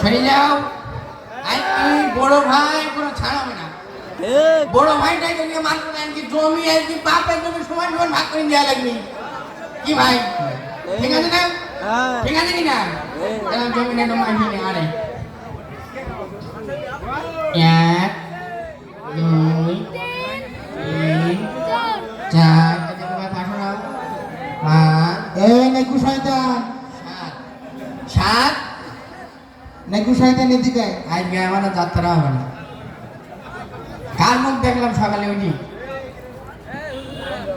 ছেড়ে যাও। তুই বড় ভাই কোনো ছাড় হবে না। বড় ভাইটাই যদি মানবো না কি জমি আর কি বাপের জমি সমান সমান ভাগ করে দেওয়া লাগবে? কি ভাই? ঠিক আছে না? ঠিক আছে কি না জমি নেই তোমার আরে। এক নেকু শয়তান এদিকে? আমার আর যাত্রা হবে না। কার মুখ দেখলাম সকালে উঠি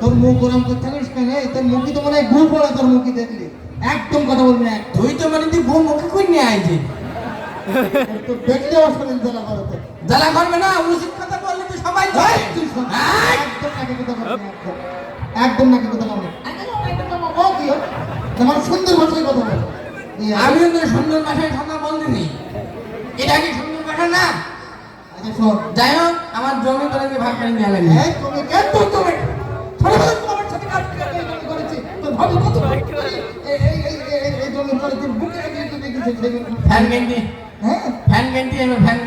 তোর মুখ গরম করতে থাকিস কেন? তোর মুখই তো মনে হয় গু পড়ে তোর মুখই দেখলি। একদম কথা বলবি না। তুই তো মানে তুই বউ মুখে করে নিয়ে আইছিস দেখলে অশালীন জ্বালা করে তোর জ্বালা করবে না উচিত কথা বললে তো সবাই এই, তুই শোন, একদম নাকি কথা বলবি একদম। নাকি কথা বলবি তোমার সুন্দর ভাষায় কথা বল। এই আমি তো সুন্দর ভাষায় কথা বলতেনি এটা কি সুন্দর ভাষা না? আচ্ছা যাই হোক আমার জমি তোরা কি ভাগ করে নিয়ে লাগবে। এই তুমি কে? তুমি। ছোটবেলা তো আমার সাথে কাজ করে এই জমি করেছি। তোর ভাবি কত এই এই এই এই- এই জমি করেছি। বুকে লাগিয়ে তো দেখেছি সেগুলো ফ্যান গেন্দি হ্যাঁ? ফ্যান ফ্যান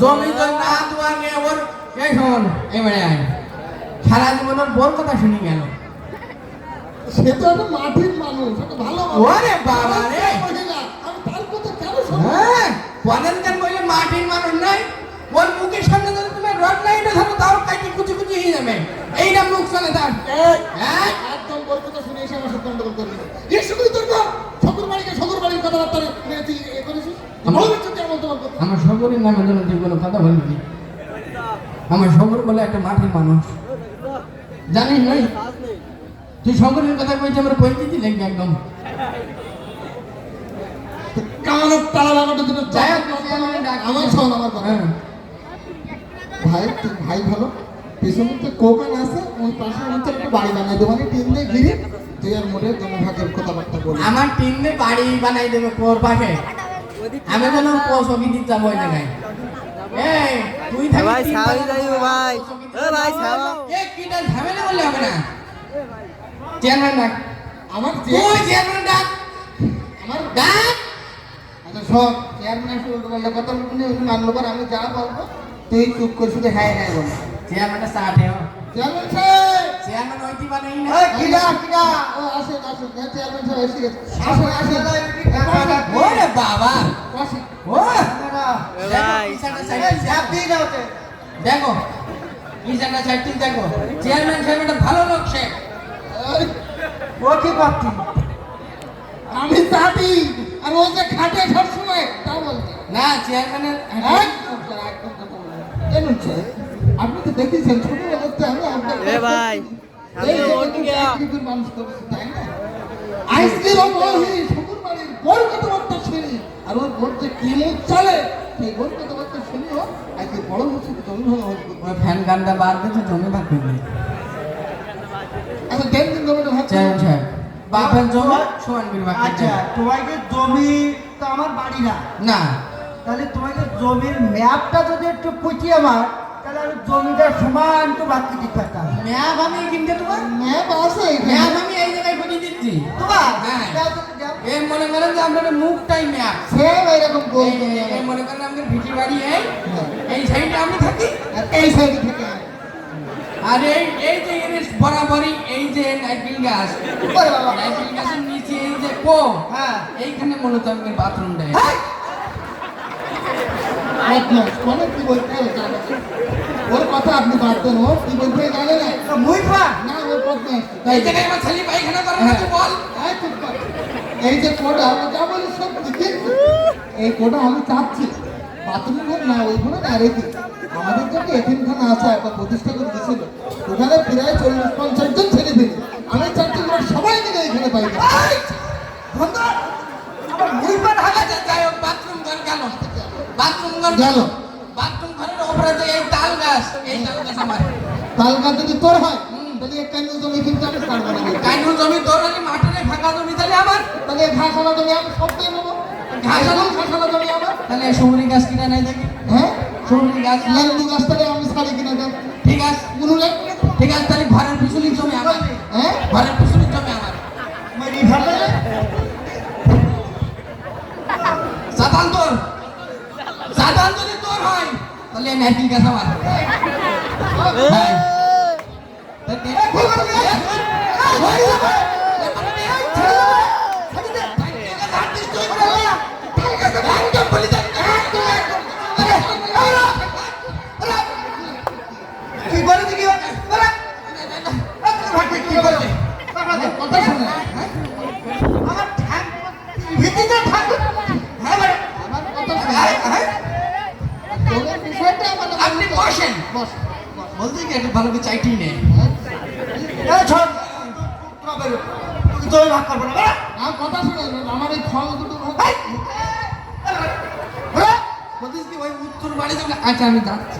জমি তো না দুয়াগে ওর এই শোন এবারে আয়। সারা জীবন ওর বোর কথা শুনি গেল সে তো একটা মাটির মানুষ একটা ভালো ওরে বাবা রে। আমি তার কথা কেন? হ্যাঁ মাটির মানুষ নাই ওর মুখের সামনে যদি তুমি রড লাইটে ধরো তাও কাটি কুচি কুচি হয়ে যাবে মুখ চলে তার এই, হ্যাঁ একদম ওর কথা শুনে এসে আমার সাথে গন্ডগোল করবি না। এর সঙ্গেই তোর না, বাড়িকে শ্বশুর বাড়ির কথাবার্তা নিয়ে তুই এ করেছিস? আমার- তোমার? আমার শহরের নামে যেন তুই কোনো কথা বলবি আমার শহর বলে একটা মাটির মানুষ জানিস নাই তুই শঙ্করের কথা কইছি আমার কই দিতি লাগবে একদম যাই যাই হোক, ডাক। আমার শোন আমার কথা হ্যাঁ ভাই তুই ভাই ভালো পেছনে তো কোকান আছে ওই পাশে আমাদের একটা বাড়ি বানাই দেবো মানে টিন দিয়ে ঘিরে তুই আর মোটে জমি ভাগের কথাবার্তা বলি আমার টিমে বাড়ি বানাই দেবে তোর পাশে আমি যেন ছবি দিতে যাব জায়গায় এই তুই ভাই, ভাই। ভাই, যাব। ছাড়ো। এ কিটা ঝামেলা বললে হবে না চেয়ারম্যান ডাক। আমার চেয়ারম্যান। ডাক। আমার ডাক। আচ্ছা সব চেয়ারম্যান এসে উল্টো পাল্টা কথা বলবি ওই মানলো পর আমি যা বলব তুই চুপ করে শুধু হ্যাঁ হ্যাঁ বল। সাথে চেয়ারম্যান সাহেব চেয়ারম্যান ওইটি বানাই না। কিডা কিডা ও আসেন হ্যাঁ চেয়ারম্যান এসে গেছে। ওরে বাবা। ও দেখো দেখো চেয়ারম্যান সাহেব একটা ভালো লোক সে। ও আমি চাটি আর ও যে খাটে সবসময় তা বলছি না চেয়ারম্যানের স্যার, আপনি তো দেখেছেন আমি আপনার ভাই, এই যে ওঠ দেখুন, গিয়া। চাকরির মানুষ করেছে, তাই না? আইসক্রিম ও বাড়ির বউর কথাবার্তা শুনি, আর ওর বউর যে কি মুখ চলে, সেই বউর কথাবার্তা শুনিও, আজকে বড় হচ্ছে, জমি ফ্যান গানটা বাদ দিতে জমি ভাগ আচ্ছা, দেন জমিটা ভাগ চেয়ারম্যান সাহেব বাপের জমি করে ভাগ আচ্ছা তোমাকে জমি তো আমার বাড়ি না। না। তাহলে তোমাকে জমির ম্যাপটা যদি একটু পুঁটি আমার তাহলে আমি জমিটা সমান তো বাকি দিতে পারতাম। ম্যাপ আমি কিনতে তোমার? ম্যাপ আছে। ম্যাপ আমি এই জায়গায় করে দিচ্ছি। তোমার? হ্যাঁ। এই মনে করেন যে আপনার মুখটাই ম্যাপ। সেম এরকম এই মনে করেন আমাদের ভিটি বাড়ি এই এই সাইডে আমি থাকি। আর এই সাইড থেকে আর এই এই যে এর বরাবরই এই যে নাইকেল গাছ। নাইকেল গাছের নিচে এই যে কো হ্যাঁ। এইখানে মূলত আমাদের বাথরুম দেয়। বদমাস, মানে ওর কথা আপনি বাদ ও কি বলতে হয় জানে না? তো মুই না ওর বদমাস এই জায়গায় আমার ছেলে পায়খানা করে না তুই বল। এই যে কোটা আমি যা বলি সব ঠিক। এই কোটা আমি চাচ্ছি বাথরুম না ওইখানে না রেখে আমাদের যখন এতিমখানা আছে একটা প্রতিষ্ঠা করে দিয়েছিল। ওখানে প্রায় চল্লিশ পঞ্চাশ জন ছেলে পেলে। আমি চাচ্ছি ওরা সবাই মিলে এখানে পাই। বাথরুম ঘর গেল। বাথরুম ঘর গেল। বাথরুম ঘরের উপরে যে এই তাল গাছ এই তাল গাছ আমার। তালকা যদি তোর হয় তাহলে এক জমি কিন্তু আমি ছাড়বো না কাইনু জমি তোর আগে মাঠে ফাঁকা জমি তাহলে আমার। তাহলে ঘাসালা জমি আমি সব দিয়ে নেব। জমি আমার। তাহলে সবুরি গাছ কিনা নাই দেখি। হ্যাঁ? ঠিক আছে তাহলে কিনে ঠিক আছে কোনো ঠিক আছে তাহলে ঘরের আমার। হ্যাঁ? ঘরের আমার। তোর যদি তোর হয়। তাহলে ঠিক আছে বলতে কি একটু ভালো করে চাইটি জমি ভাগ করব না কথা শোনে আমার এই ফল দুটো ভাগ এই, বারে, বলতে কি ওই উত্তর বাড়ি যাবে আচ্ছা আমি যাচ্ছি